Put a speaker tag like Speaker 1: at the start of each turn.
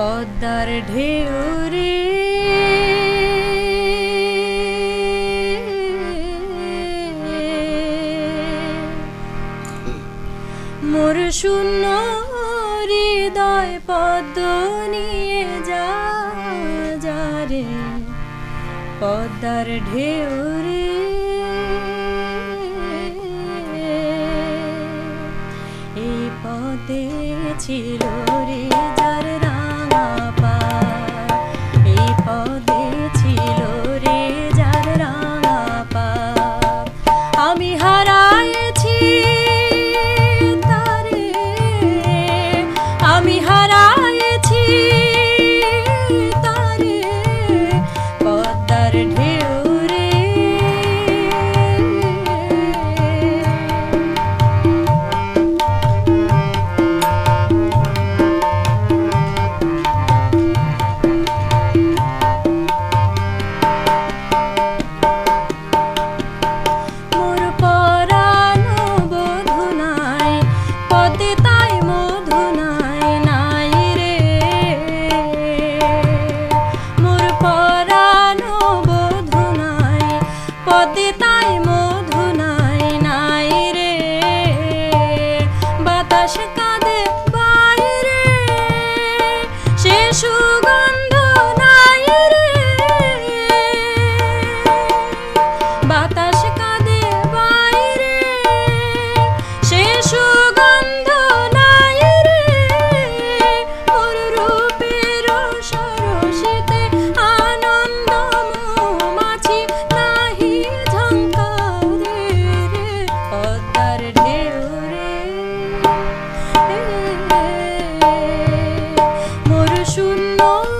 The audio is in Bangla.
Speaker 1: পদ্মার ঢেউ রে মোর শূন্য হৃদয় পদ্ম নিয়ে যা রে। পদ্মার ঢেউ রে এই পদে ছিল পদে 梦。